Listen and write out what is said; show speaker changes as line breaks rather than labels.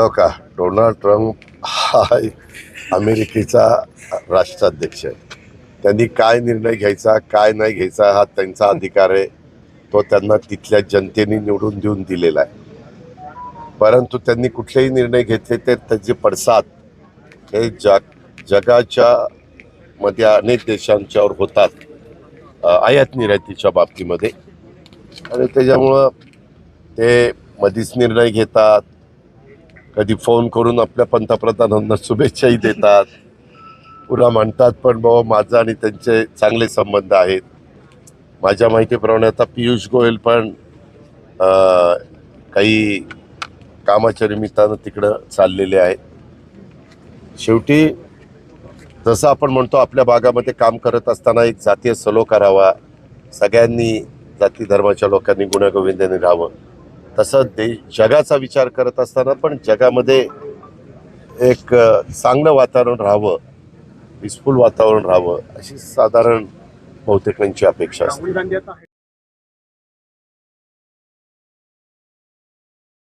हो का? Donald Trump हा अमेरिकेचा राष्ट्राध्यक्ष आहे. त्यांनी काय निर्णय घ्यायचा काय नाही घ्यायचा हा त्यांचा अधिकार आहे. तो त्यांना तिथल्या जनतेने निवडून देऊन दिलेला आहे. परंतु त्यांनी कुठलेही निर्णय घेतले ते त्याचे पडसाद. हे जग जगाच्या मध्ये अनेक देशांच्यावर होतात आयात निर्यातीच्या बाबतीमध्ये. आणि त्याच्यामुळं ते मधीच निर्णय घेतात कधी फोन करून आपल्या पंतप्रधानांना शुभेच्छाही देतात. पुन्हा म्हणतात पण बाबा माझा आणि त्यांचे चांगले संबंध आहेत. माझ्या माहितीप्रमाणे आता पियुष गोयल पण काही कामाच्या निमित्तानं तिकडं चाललेले आहेत. शेवटी जसं आपण म्हणतो आपल्या भागामध्ये काम करत असताना एक जातीय सलोखा राहावा. सगळ्यांनी जाती धर्माच्या लोकांनी गुण्यागोविंदाने राहावं. तसं देश जगाचा विचार करत असताना पण जगामध्ये एक चांगलं वातावरण राहावं पीसफुल वातावरण राहावं अशी साधारण बहुतेकांची अपेक्षा असते.